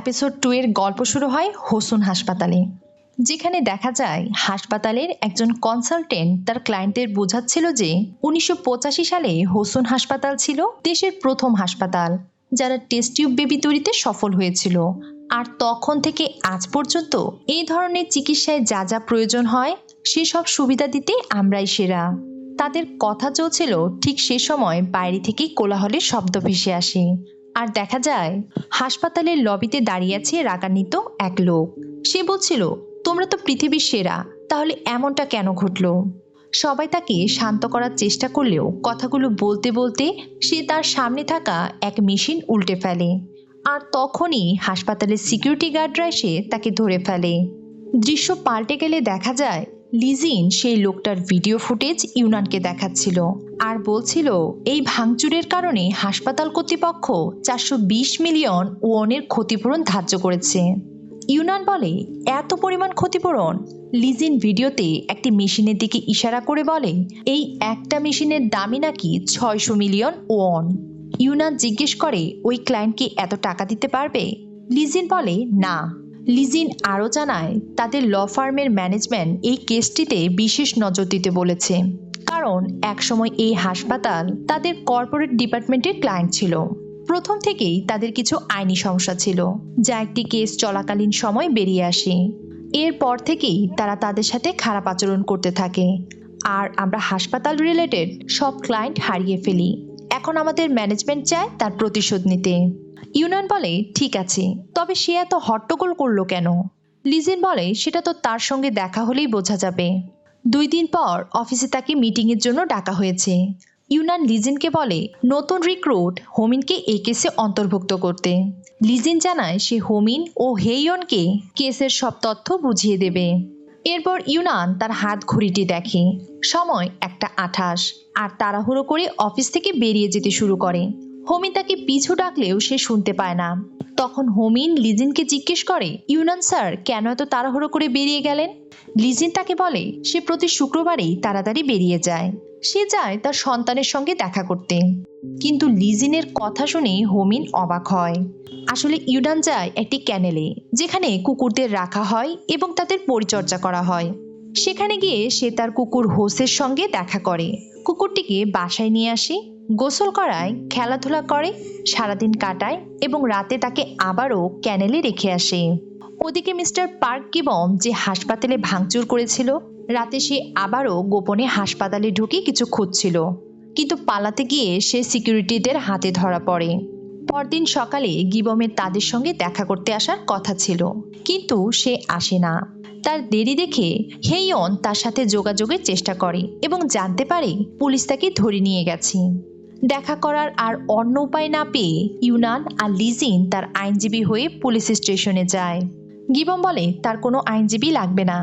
Episode two এর গল্প শুরু হয় হোসুন হাসপাতালে, যেখানে দেখা যায় হাসপাতালের একজন কনসালটেন্ট তার ক্লায়েন্টদের বোঝাচ্ছিল যে উনিশশো পঁচাশি সালে হোসুন হাসপাতাল ছিল দেশের প্রথম হাসপাতাল, যারা টেস্ট টিউব বেবি তৈরিতে সফল হয়েছিল। আর তখন থেকে আজ পর্যন্ত এই ধরনের চিকিৎসায় যা যা প্রয়োজন হয়, সেসব সুবিধা দিতে আমরাই সেরা। তাদের কথা চলছিল ঠিক সে সময় বাইরে থেকে কোলাহলের শব্দ ভেসে আসে। আর দেখা যায়, হাসপাতালের লবিতে দাঁড়িয়ে আছে রাগান্বিত এক লোক। সে বলছিল, তোমরা তো পৃথিবীর সেরা, তাহলে এমনটা কেন ঘটলো? সবাই তাকে শান্ত করার চেষ্টা করলেও কথাগুলো বলতে বলতে সে তার সামনে থাকা এক মেশিন উল্টে ফেলে। আর তখনই হাসপাতালের সিকিউরিটি গার্ডরা এসে তাকে ধরে ফেলে। দৃশ্য পাল্টে গেলে দেখা যায় লিজিন সেই লোকটার ভিডিও ফুটেজ ইউনানকে দেখাচ্ছিল আর বলছিল, এই ভাঙচুরের কারণে হাসপাতাল কর্তৃপক্ষ চারশো বিশ মিলিয়ন ওয়নের ক্ষতিপূরণ ধার্য করেছে। ইউনান বলে, এত পরিমাণ ক্ষতিপূরণ? লিজিন ভিডিওতে একটি মেশিনের দিকে ইশারা করে বলে, এই একটা মেশিনের দামই নাকি ছয়শো মিলিয়ন ওয়ন। ইউনান জিজ্ঞেস করে, ওই ক্লায়েন্ট কি এত টাকা দিতে পারবে? লিজিন বলে, না। লিজিন আরও জানায়, তাদের ল ফার্মের ম্যানেজমেন্ট এই কেসটিতে বিশেষ নজর দিতে বলেছে। কারণ, একসময় এই হাসপাতাল তাদের কর্পোরেট ডিপার্টমেন্টের ক্লায়েন্ট ছিল। প্রথম থেকেই তাদের কিছু আইনি সমস্যা ছিল, যা একটি কেস চলাকালীন সময় বেরিয়ে আসে। এরপর থেকেই তারা তাদের সাথে খারাপ আচরণ করতে থাকে। আর আমরা হাসপাতাল রিলেটেড সব ক্লায়েন্ট হারিয়ে ফেলি। এখন আমাদের ম্যানেজমেন্ট চায় তার প্রতিশোধ নিতে। ইউনান বলে, ঠিক আছে, তবে সে এত হট্টগোল করল কেন? লিজেন বলে, সেটা তো তার সঙ্গে দেখা হলেই বোঝা যাবে। দুই দিন পর অফিসে তাকে মিটিংয়ের জন্য ডাকা হয়েছে। ইউনান লিজেনকে বলে, নতুন রিক্রুট হোমিনকে এ কেসে অন্তর্ভুক্ত করতে। লিজেন জানায়, সে হোমিন ও হেইয়নকে কেসের সব তথ্য বুঝিয়ে দেবে। এরপর ইউনান তার হাত ঘড়িটি দেখে। সময় একটা আঠাশ, আর তাড়াহুড়ো করে অফিস থেকে বেরিয়ে যেতে শুরু করে। হোমিন তাকে পিছু ডাকলেও সে শুনতে পায় না। তখন হোমিন লিজিনকে জিজ্ঞেস করে, ইউনান স্যার, কেন এত তাড়াহুড়ো করে বেরিয়ে গেলেন? লিজিন তাকে বলে, সে প্রতি শুক্রবারেই তাড়াতাড়ি বেরিয়ে যায়। সে যায় তার সন্তানের সঙ্গে দেখা করতে। কিন্তু লিজিনের কথা শুনে হোমিন অবাক হয়। আসলে ইউডান যায় একটি ক্যানেলে, যেখানে কুকুরদের রাখা হয় এবং তাদের পরিচর্যা করা হয়। সেখানে গিয়ে সে তার কুকুর হোসের সঙ্গে দেখা করে। কুকুরটিকে বাসায় নিয়ে আসে। গোসল করায় খেলাধুলা করে সারাদিন কাটায় এবং রাতে তাকে আবারও ক্যানেলে রেখে আসে। ওদিকে মিস্টার পার্ক গিবম যে হাসপাতালে ভাঙচুর করেছিল রাতে সে আবারও গোপনে হাসপাতালে ঢুকে কিছু খুঁজছিল। কিন্তু পালাতে গিয়ে সে সিকিউরিটিদের হাতে ধরা পড়ে। পরদিন সকালে গিবমের তাদের সঙ্গে দেখা করতে আসার কথা ছিল। কিন্তু সে আসে না। তার দেরি দেখে হেইয়ন তার সাথে যোগাযোগের চেষ্টা করে এবং জানতে পারে পুলিশ তাকে ধরে নিয়ে গেছে। দেখা করার আর অন্য উপায় না পেয়ে ইউনান আর লিজিন তার আইনজীবী হয়ে পুলিশ স্টেশনে যায়। গিবম বলে, তার কোনো আইনজীবী লাগবে না।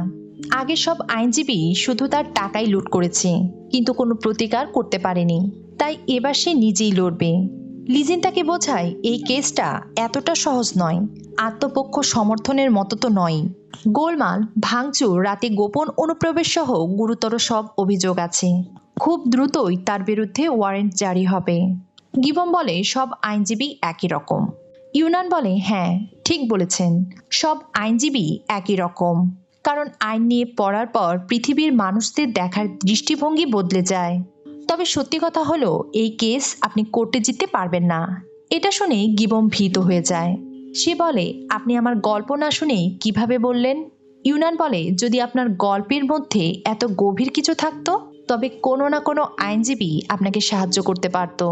আগে সব আইনজীবী শুধু তার টাকাই লুট করেছে, কিন্তু কোনো প্রতিকার করতে পারেনি। তাই এবার সে নিজেই লড়বে। লিজিন তাকে বোঝায়, এই কেসটা এতটা সহজ নয়। আত্মপক্ষ সমর্থনের মতো তো নয় গোলমাল, ভাঙচুর, রাতে গোপন অনুপ্রবেশ সহ গুরুতর সব অভিযোগ আছে। খুব দ্রুতই তার বিরুদ্ধে ওয়ারেন্ট জারি হবে। গিবম বলে, সব আইনজীবী একই রকম। ইউনান বলে হ্যাঁ ঠিক বলেছেন, সব আইনজীবী একই রকম। কারণ আইন নিয়ে পড়ার পর পৃথিবীর মানুষদের দেখার দৃষ্টিভঙ্গি বদলে যায়। তবে সত্যি কথা হলো, এই কেস আপনি কোর্টে জিততে পারবেন না। এটা শুনে গিবম ভীত হয়ে যায়। সে বলে, আপনি আমার গল্প না শুনে কীভাবে বললেন? ইউনান বলে, যদি আপনার গল্পের মধ্যে এত গভীর কিছু থাকতো তবে কোনো না কোনো আইনজীবী আপনাকে সাহায্য করতে পারত।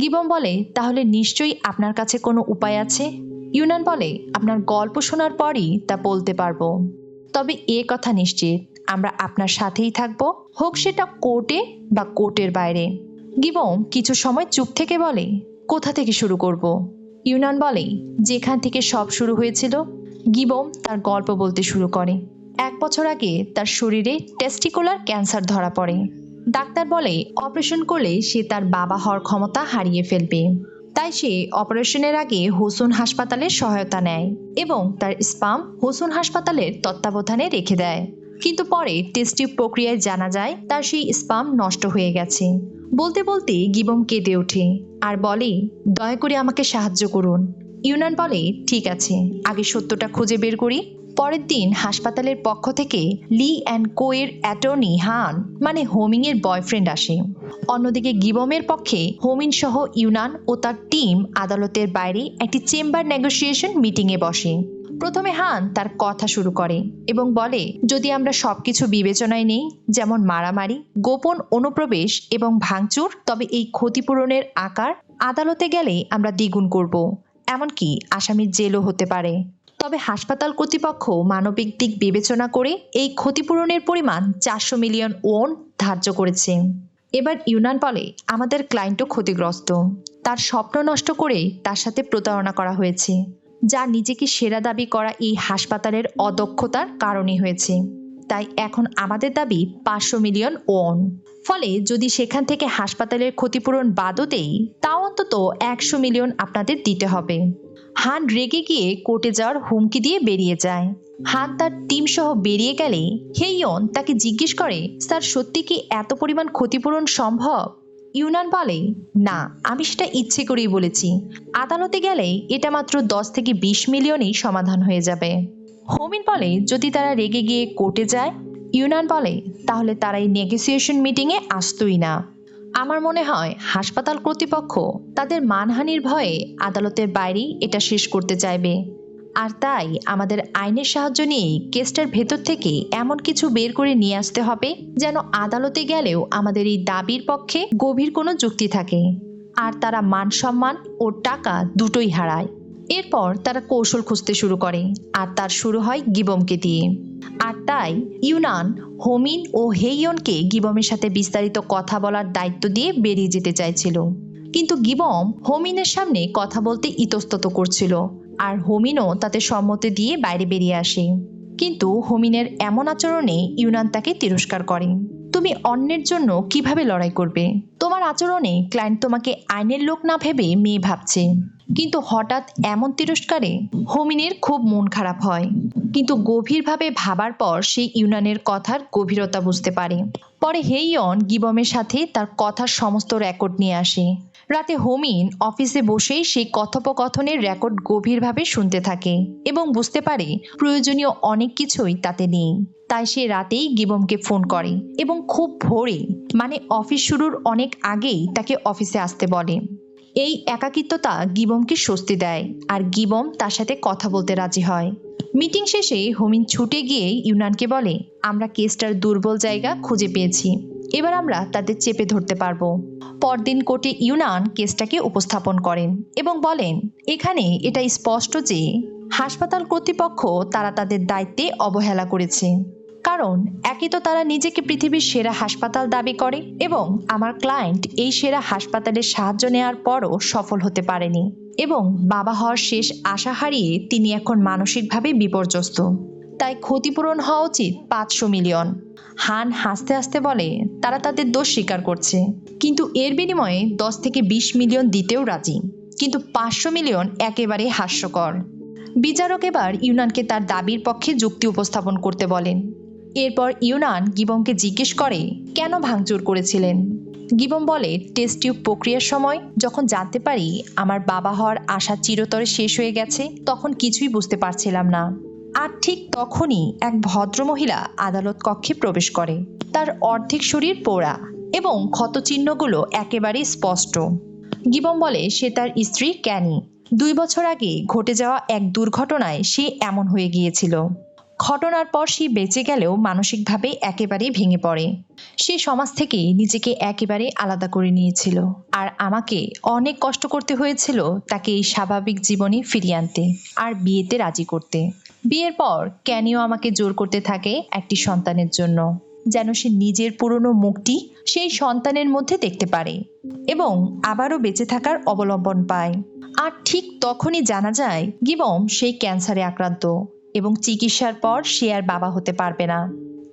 গিবম বলে, তাহলে নিশ্চয়ই আপনার কাছে কোনো উপায় আছে? ইউনান বলে, আপনার গল্প শোনার পরই তা বলতে পারব। তবে এ কথা নিশ্চিত, আমরা আপনার সাথেই থাকব। হোক সেটা কোর্টে বা কোর্টের বাইরে। গিবম কিছু সময় চুপ থেকে বলে, কোথা থেকে শুরু করব। ইউনান বলে, যেখান থেকে সব শুরু হয়েছিল। গিবম তার গল্প বলতে শুরু করে। এক বছর আগে তার শরীরে টেস্টিকুলার ক্যান্সার ধরা পড়ে। ডাক্তার বলে, অপারেশন করলে সে তার বাবা হওয়ার ক্ষমতা হারিয়ে ফেলবে। তাই সে অপারেশনের আগে হোসুন হাসপাতালের সহায়তা নেয় এবং তার স্পাম হোসুন হাসপাতালের তত্ত্বাবধানে রেখে দেয়। কিন্তু পরে টেস্টি প্রক্রিয়ায় জানা যায়, তার সেই স্পাম নষ্ট হয়ে গেছে। বলতে বলতে গিবম কেঁদে ওঠে আর বলে, দয়া করে আমাকে সাহায্য করুন। ইউনান বলে, ঠিক আছে, আগে সত্যটা খুঁজে বের করি। পরের দিন হাসপাতালের পক্ষ থেকে লি অ্যান্ড কো এর অ্যাটর্নি হান মানে হোমিং এর বয়ফ্রেন্ড আসে। অন্যদিকে গিবমের পক্ষে হোমিন সহ ইউনান ও তার টিম আদালতের বাইরে একটি চেম্বার নেগোসিয়েশন মিটিংয়ে বসে। প্রথমে হান তার কথা শুরু করে এবং বলে, যদি আমরা সবকিছু বিবেচনায় নেই, যেমন মারামারি, গোপন অনুপ্রবেশ এবং ভাঙচুর, তবে এই ক্ষতিপূরণের আকার আদালতে গেলে আমরা দ্বিগুণ করব। এমনকি আসামির জেলও হতে পারে। তবে হাসপাতাল কর্তৃপক্ষ মানবিক দিক বিবেচনা করে এই ক্ষতিপূরণের পরিমাণ চারশো মিলিয়ন ওন ধার্য করেছে। এবার ইউনান বলে, আমাদের ক্লায়েন্টও ক্ষতিগ্রস্ত। তার স্বপ্ন নষ্ট করে তার সাথে প্রতারণা করা হয়েছে, যা নিজেকে সেরা দাবি করা এই হাসপাতালের অদক্ষতার কারণে হয়েছে। তাই এখন আমাদের দাবি পাঁচশো মিলিয়ন ওন। ফলে যদি সেখান থেকে হাসপাতালের ক্ষতিপূরণ বাদও দেই, তাও অন্তত একশো মিলিয়ন আপনাদের দিতে হবে। হান রেগে গিয়ে কোর্টে যাওয়ার হুমকি দিয়ে বেরিয়ে যায়। হান তার টিম সহ বেরিয়ে গেলে হেইয়ন তাকে জিজ্ঞেস করে, স্যার, সত্যি কি এত পরিমাণ ক্ষতিপূরণ সম্ভব? ইউনান বলে, না, আমি সেটা ইচ্ছে করেই বলেছি। আদালতে গেলে এটা মাত্র দশ থেকে বিশ মিলিয়নই সমাধান হয়ে যাবে। হোমিন বলে, যদি তারা রেগে গিয়ে কোর্টে যায়? ইউনান বলে, তাহলে তারা এই নেগোসিয়েশন মিটিংয়ে আসতই না। আমার মনে হয় হাসপাতাল কর্তৃপক্ষ তাদের মানহানির ভয়ে আদালতের বাইরেই এটা শেষ করতে চাইবে। আর তাই আমাদের আইনের সাহায্য নিয়েই কেসটার ভেতর থেকে এমন কিছু বের করে নিয়ে আসতে হবে যেন আদালতে গেলেও আমাদের এই দাবির পক্ষে গভীর কোনো যুক্তি থাকে। আর তারা মান সম্মান ও টাকা দুটোই হারায়। এরপর তারা কৌশল খুঁজতে শুরু করে, আর তার শুরু হয় গিবমকে দিয়ে। আর তাই ইউনান, হোমিন ও হেইয়নকে গিবমের সাথে বিস্তারিত কথা বলার দায়িত্ব দিয়ে বেরিয়ে যেতে চাইছিল। কিন্তু গিবম হোমিনের সামনে কথা বলতে ইতস্তত করছিল, আর হোমিনও তাতে সম্মতি দিয়ে বাইরে বেরিয়ে আসে। কিন্তু হোমিনের এমন আচরণে ইউনান তাকে তিরস্কার করে। তুমি অন্যের জন্য কীভাবে লড়াই করবে? তোমার আচরণে ক্লায়েন্ট তোমাকে আইনের লোক না ভেবে মেয়ে ভাবছে। কিন্তু হঠাৎ এমন তিরস্কারে হোমিনের খুব মন খারাপ হয়। কিন্তু গভীরভাবে ভাবার পর সে ইউনানের কথার গভীরতা বুঝতে পারে। পরে হেইয়ন গিবমের সাথে তার কথার সমস্ত রেকর্ড নিয়ে আসে। রাতে হোমিন অফিসে বসেই সেই কথোপকথনের রেকর্ড গভীরভাবে শুনতে থাকে এবং বুঝতে পারে প্রয়োজনীয় অনেক কিছুই তাতে নেই। তাই সে রাতেই গিবমকে ফোন করে এবং খুব ভোরে মানে অফিস শুরুর অনেক আগেই তাকে অফিসে আসতে বলে। এই একাকিত্বতা গিবমকে স্বস্তি দেয় আর গিবম তার সাথে কথা বলতে রাজি হয়। মিটিং শেষে হোমিন ছুটে গিয়ে ইউনানকে বলে, আমরা কেসটার দুর্বল জায়গা খুঁজে পেয়েছি। এবার আমরা তাদের চেপে ধরতে পারব। পরদিন কোর্টে ইউনান কেসটাকে উপস্থাপন করেন এবং বলেন, এখানে এটা স্পষ্ট যে হাসপাতাল কর্তৃপক্ষ তারা তাদের দায়িত্বে অবহেলা করেছে। কারণ একে তো তারা নিজেকে পৃথিবীর সেরা হাসপাতাল দাবি করে এবং আমার ক্লায়েন্ট এই সেরা হাসপাতালের সাহায্য নেওয়ার পরও সফল হতে পারেনি এবং বাবা হওয়ার শেষ আশা হারিয়ে তিনি এখন মানসিকভাবে বিপর্যস্ত। তাই ক্ষতিপূরণ হওয়া উচিত পাঁচশো মিলিয়ন। হান হাসতে হাসতে বলে, তারা তাদের দোষ স্বীকার করছে। কিন্তু এর বিনিময়ে দশ থেকে বিশ মিলিয়ন দিতেও রাজি। কিন্তু পাঁচশো মিলিয়ন একেবারে হাস্যকর। বিচারক এবার ইউনানকে তার দাবির পক্ষে যুক্তি উপস্থাপন করতে বলেন। এরপর ইউনান গিবমকে জিজ্ঞেস করে, কেন ভাঙচুর করেছিলেন? গিবম বলে, টেস্ট টিউব প্রক্রিয়ার সময় যখন জানতে পারি আমার বাবা হওয়ার আশা চিরতরে শেষ হয়ে গেছে, তখন কিছুই বুঝতে পারছিলাম না। আর ঠিক তখনই এক ভদ্রমহিলা আদালত কক্ষে প্রবেশ করে। তার অর্ধেক শরীর পোড়া এবং ক্ষতচিহ্নগুলো একেবারে স্পষ্ট। গিবম বলে, সে তার স্ত্রী ক্যানি। দুই বছর আগে ঘটে যাওয়া এক দুর্ঘটনায় সে এমন হয়ে গিয়েছিল। ঘটনার পর সে বেঁচে গেলেও মানসিকভাবে একেবারেই ভেঙে পড়ে। সে সমাজ থেকে নিজেকে একেবারে আলাদা করে নিয়েছিল। আর আমাকে অনেক কষ্ট করতে হয়েছিল তাকে এই স্বাভাবিক জীবনে ফিরিয়ে আনতে আর বিয়েতে রাজি করতে। বিয়ের পর ক্যানিও আমাকে জোর করতে থাকে একটি সন্তানের জন্য, যেন সে নিজের পুরনো মুখটি সেই সন্তানের মধ্যে দেখতে পারে এবং আবারও বেঁচে থাকার অবলম্বন পায়। আর ঠিক তখনই জানা যায় গিবম সেই ক্যান্সারে আক্রান্ত। এবং চিকিৎসার পর সে আর বাবা হতে পারবে না।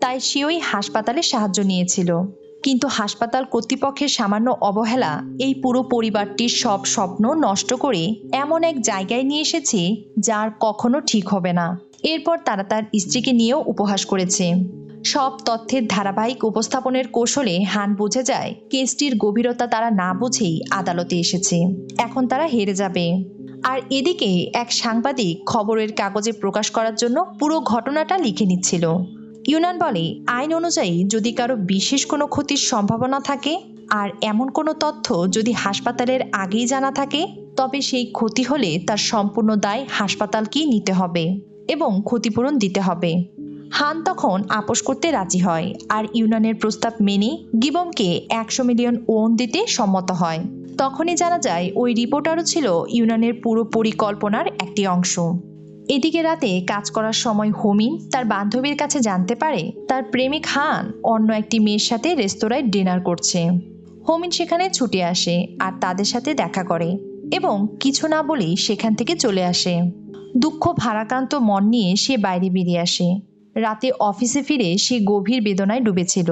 তাই সে ওই হাসপাতালে সাহায্য নিয়েছিল। কিন্তু হাসপাতাল কর্তৃপক্ষের সামান্য অবহেলা এই পুরো পরিবারটির সব স্বপ্ন নষ্ট করে এমন এক জায়গায় নিয়ে এসেছে যার কখনো ঠিক হবে না। এরপর তারা তার স্ত্রীকে নিয়েও উপহাস করেছে। সব তথ্যের ধারাবাহিক উপস্থাপনের কৌশলে হান বুঝে যায়, কেসটির গভীরতা তারা না বুঝেই আদালতে এসেছে। এখন তারা হেরে যাবে। আর এদিকে এক সাংবাদিক খবরের কাগজে প্রকাশ করার জন্য পুরো ঘটনাটা লিখে নিচ্ছিল। ইউনান বলে, আইন অনুযায়ী যদি কারও বিশেষ কোনো ক্ষতির সম্ভাবনা থাকে আর এমন কোনো তথ্য যদি হাসপাতালের আগেই জানা থাকে, তবে সেই ক্ষতি হলে তার সম্পূর্ণ দায় হাসপাতালকেই নিতে হবে এবং ক্ষতিপূরণ দিতে হবে। হান তখন আপোষ করতে রাজি হয় আর ইউনানের প্রস্তাব মেনে গিবমকে একশো মিলিয়ন ওন দিতে সম্মত হয়। তখনই জানা যায় ওই রিপোর্টারও ছিল ইউনানের পুরো পরিকল্পনার একটি অংশ। এদিকে রাতে কাজ করার সময় হোমিন তার বান্ধবীর কাছে জানতে পারে তার প্রেমিক হান অন্য একটি মেয়ের সাথে রেস্তোরাঁয় ডিনার করছে। হোমিন সেখানে ছুটে আসে আর তাদের সাথে দেখা করে এবং কিছু না বলেই সেখান থেকে চলে আসে। দুঃখ ভারাক্রান্ত মন নিয়ে সে বাইরে বেরিয়ে আসে। রাতে অফিসে ফিরে সে গভীর বেদনায় ডুবেছিল।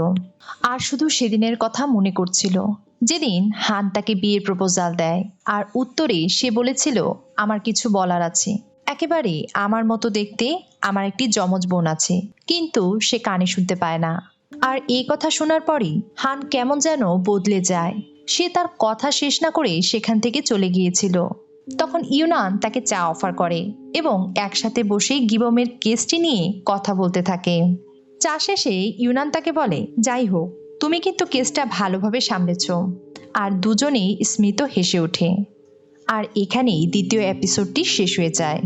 আর শুধু সেদিনের কথা মনে করছিল। যেদিন হান তাকে বিয়ের প্রপোজাল দেয়, আর উত্তরে সে বলেছিল, আমার কিছু বলার আছে। একেবারে আমার মতো দেখতে আমার একটি যমজ বোন আছে। কিন্তু সে কানে শুনতে পায় না। আর এই কথা শোনার পরই হান কেমন যেন বদলে যায়। সে তার কথা শেষ না করে সেখান থেকে চলে গিয়েছিল। তখন ইউনান তাকে চা অফার করে এবং একসাথে বসে গিবমের কেসটি নিয়ে কথা বলতে থাকে। চা শেষে ইউনান তাকে বলে, যাই হোক, তুমি কিন্তু কেসটা ভালোভাবে সামলেছ। আর দুজনেই স্মিত হেসে ওঠে। আর এখানেই দ্বিতীয় এপিসোডটি শেষ হয়ে যায়।